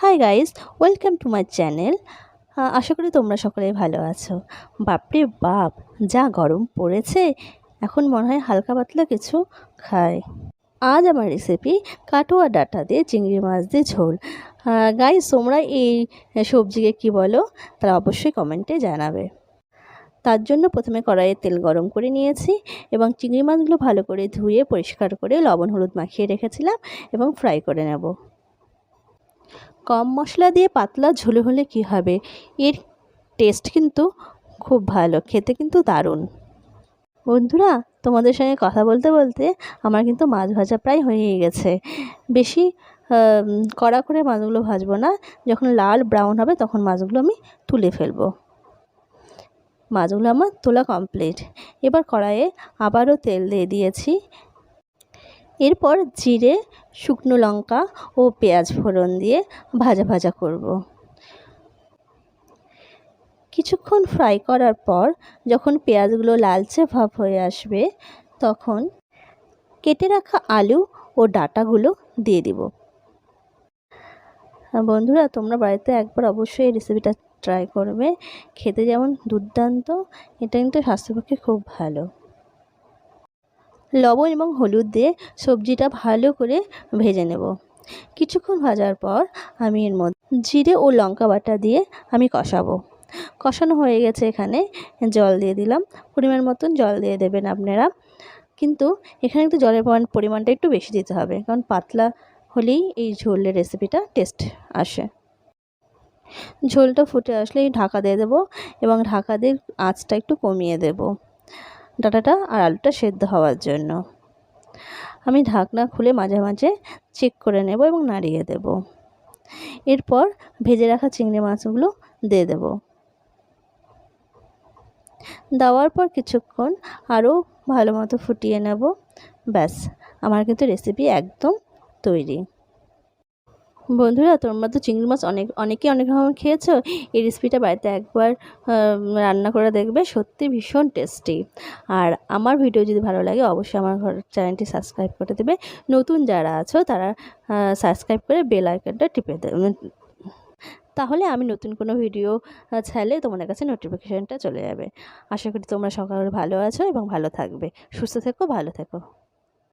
Hi guys welcome to my channel আশা করি তোমরা সকলেই ভালো আছো। বাপরে বাপ, যা গরম পড়েছে, এখন মনে হয় হালকা পাতলা কিছু খায় আজ আমার রেসিপি কাটোয়া ডাটা দিয়ে চিংড়ি মাছ দিয়ে ঝোল। গাইস তোমরা এই সবজিকে কি বলো, তারা অবশ্যই কমেন্টে জানাবে। তার জন্য প্রথমে কড়াইয়ে তেল গরম করে নিয়েছি এবং চিংড়ি মাছগুলো ভালো করে ধুয়ে পরিষ্কার করে লবণ, হলুদ মাখিয়ে রেখেছিলাম এবং ফ্রাই করে নেব। কম মশলা দিয়ে পাতলা ঝোলে হলে কি হবে? এর টেস্ট কিন্তু খুব ভালো, খেতে কিন্তু দারুণ। বন্ধুরা, তোমাদের সঙ্গে কথা বলতে বলতে আমার কিন্তু মাছ ভাজা প্রায় হয়ে গেছে। বেশি কড়া করে মাছগুলো ভাজবো না। যখন লাল ব্রাউন হবে তখন মাছগুলো আমি তুলে ফেলব। মাছগুলো আমার তোলা কমপ্লিট এবার কড়াইয়ে আবারও তেল দিয়ে দিয়েছি। এরপর জিরে, শুকনো লঙ্কা ও পেঁয়াজ ফোড়ন দিয়ে ভাজা ভাজা করব। কিছুক্ষণ ফ্রাই করার পর যখন পেঁয়াজগুলো লালচে ভাব হয়ে আসবে, তখন কেটে রাখা আলু ও ডাটাগুলো দিয়ে দিব। বন্ধুরা, তোমরা বাড়িতে একবার অবশ্যই এই রেসিপিটা ট্রাই করবে। খেতে যেমন দুর্দান্ত, এটা কিন্তু স্বাস্থ্যপক্ষে খুব ভালো। লবণ এবং হলুদ দিয়ে সবজিটা ভালো করে ভেজে নেব। কিছুক্ষণ ভাজার পর আমি এর মধ্যে জিরে ও লঙ্কা বাটা দিয়ে আমি কষাবো। কষানো হয়ে গেছে এখানে। জল দিয়ে দিলাম। পরিমাণ মতন জল দিয়ে দেবেন আপনারা। কিন্তু এখানে কিন্তু জলের পরিমাণটা একটু বেশি দিতে হবে। কারণ পাতলা হলেই এই ঝোলের রেসিপিটা টেস্ট আসে। ঝোলটা ফুটে আসলেই ঢাকা দিয়ে দেবো এবং ঢাকা দিয়ে আঁচটা একটু কমিয়ে দেবো। ডাটাটা আর আলুটা সেদ্ধ হওয়ার জন্য। আমি ঢাকনা খুলে মাঝে মাঝে চেক করে নেব এবং নাড়িয়ে দেব। এরপর ভেজে রাখা চিংড়ি মাছগুলো দিয়ে দেব। দেওয়ার পর কিছুক্ষণ আরও ভালো মতো ফুটিয়ে নেব। ব্যাস, আমার কিন্তু রেসিপি একদম তৈরি। বন্ধুরা, তোমরা তো চিংড়ি মাছ অনেক, অনেকেই অনেক রকম খেয়েছো। এই রেসিপিটা বাড়িতে একবার রান্না করে দেখবে, সত্যি ভীষণ টেস্টি আর আমার ভিডিও যদি ভালো লাগে, অবশ্যই আমার ঘর চ্যানেলটি সাবস্ক্রাইব করে দেবে। নতুন যারা আছো, তারা সাবস্ক্রাইব করে বেল আইকনটা টিপে দেবে তাহলে আমি নতুন কোনো ভিডিও ছাড়লে তোমাদের কাছে নোটিফিকেশানটা চলে যাবে। আশা করি তোমরা সকালে ভালো আছো এবং ভালো থাকবে। সুস্থ থেকো, ভালো থেকো।